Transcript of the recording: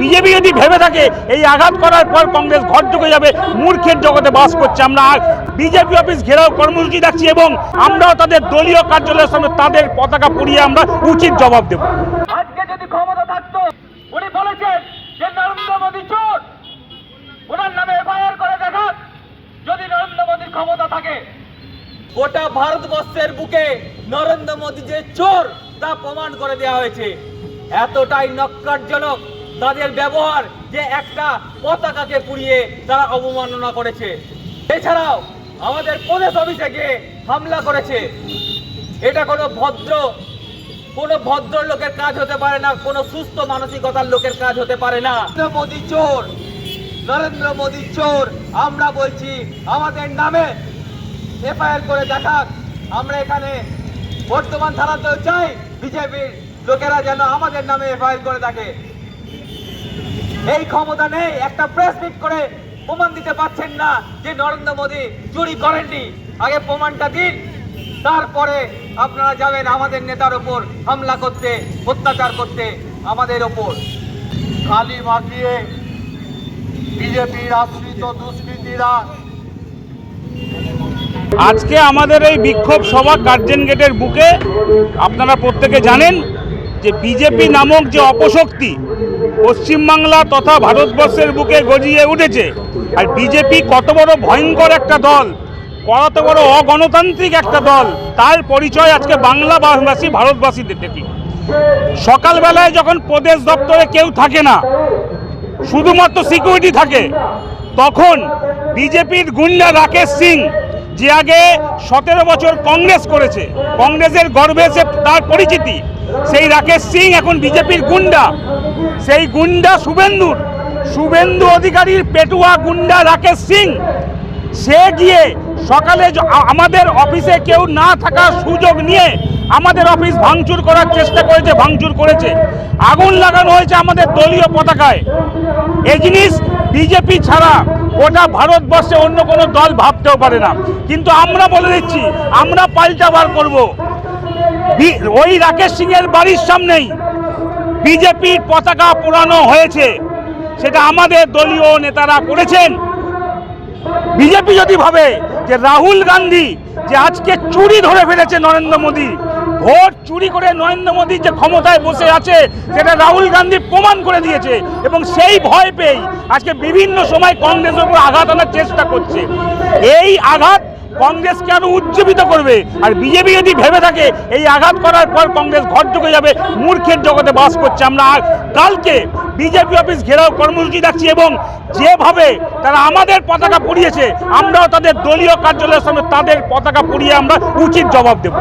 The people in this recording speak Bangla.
বিজেপি যদি ভেবে থাকে এই আঘাত করার পর কংগ্রেস ঘর ঢুকে যাবে মূর্খের জগতে বাস করছে আমরা। বিজেপি অফিস ঘেরাও কর্মসূচি রাখছি এবং আমরাও তাদের দলীয় কার্যালয়ের সামনে তাদের পতাকা পুড়িয়ে আমরা উচিত জবাব দেব। আজকে যদি ক্ষমতা থাকতো উনি বলেছেন যে নরেন্দ্র মোদী চোর। ওনার নামে এফআইআর করে দেখান যদি নরেন্দ্র মোদীর ক্ষমতা থাকে। গোটা ভারতবর্ষের বুকে নরেন্দ্র মোদী যে চোর তা প্রমাণ করে দেওয়া হয়েছে। এতটাই নক্কারজনক তাদের ব্যবহার যে একটা পতাকাকে পুড়িয়ে তারা অবমাননা করেছে। এছাড়াও আমাদের প্রদেশ অফিসে হামলা করেছে। এটা কোনো ভদ্র কোনো ভদ্র লোকের কাজ হতে পারে না, কোনো সুস্থ মানসিকতার লোকের কাজ হতে পারে না। মোদী চোর, নরেন্দ্র মোদী চোর, আমরা বলছি আমাদের নামে এফআইআর করে দেখাক। আমরা এখানে বর্তমান থানাতেও চাই, বিজেপির লোকেরা যেন আমাদের নামে এফআইআর করে দেখে এই ক্ষমতা নেই একটা প্রেস মিট করে প্রমাণ দিতে পারছেন না যে নরেন্দ্র মোদী চুরি করেননি। আগে প্রমাণটা দিন তারপরে আপনারা যাবেন আমাদের নেতার ওপর হামলা করতে অত্যাচার করতে আমাদের ওপর। কালি মাখিয়ে বিজেপির আশ্রিত দুষ্কৃতীরা। আজকে আমাদের এই বিক্ষোভ সভা কার্জন গেটের বুকে আপনারা প্রত্যেকে জানেন যে বিজেপি নামক যে অপশক্তি পশ্চিমবাংলা তথা ভারতবর্ষের বুকে গজিয়ে উঠেছে, আর বিজেপি কত বড় ভয়ঙ্কর একটা দল, কত বড় অগণতান্ত্রিক একটা দল, তার পরিচয় আজকে বাংলাভাষী ভারতবাসীদের দেখি সকালবেলায় যখন প্রদেশ দপ্তরে কেউ থাকে না, শুধুমাত্র সিকিউরিটি থাকে, তখন বিজেপির গুন্ডা রাকেশ সিং যে আগে সতেরো বছর কংগ্রেস করেছে, কংগ্রেসের গর্বে সে তার পরিচিতি। সেই রাকেশ সিং এখন বিজেপির গুন্ডা। সেই গুন্ডা শুভেন্দুর, শুভেন্দু অধিকারীর পেটুয়া গুন্ডা রাকেশ সিং। সে গিয়ে সকালে আমাদের অফিসে কেউ না থাকার সুযোগ নিয়ে আমাদের অফিস ভাঙচুর করার চেষ্টা করেছে, ভাঙচুর করেছে। আগুন লাগানো হয়েছে আমাদের দলীয় পতাকায়। এই জিনিস বিজেপি ছাড়া গোটা ভারতবর্ষে অন্য কোনো দল ভাবতেও পারে না। কিন্তু আমরা বলে দিচ্ছি, আমরা পাল্টা বার করব ওই রাকেশ সিং এর বাড়ির সামনেই বিজেপির পতাকা পোড়ানো হয়েছে। সেটা আমাদের দলীয় নেতারা করেছেন। বিজেপি যদি ভাবে যে রাহুল গান্ধী যে আজকে চুরি ধরে ফেলেছে নরেন্দ্র মোদী ভোট চুরি করে নরেন্দ্র মোদী যে ক্ষমতায় বসে আছে, সেটা রাহুল গান্ধী প্রমাণ করে দিয়েছে এবং সেই ভয় পেয়েই আজকে বিভিন্ন সময় কংগ্রেসের উপর আঘাত আনার চেষ্টা করছে। এই আঘাত কংগ্রেসকে আরও উজ্জীবিত করবে। আর বিজেপি যদি ভেবে থাকে, এই আঘাত করার পর কংগ্রেস ঘর ঢুকে যাবে, মূর্খের জগতে বাস করছে আমরা। কালকে বিজেপি অফিস ঘেরাও কর্মসূচি রাখছি এবং যেভাবে তারা আমাদের পতাকা পুড়িয়েছে, আমরাও তাদের দলীয় কার্যালয়ের সামনে তাদের পতাকা পুড়িয়ে আমরা উচিত জবাব দেব।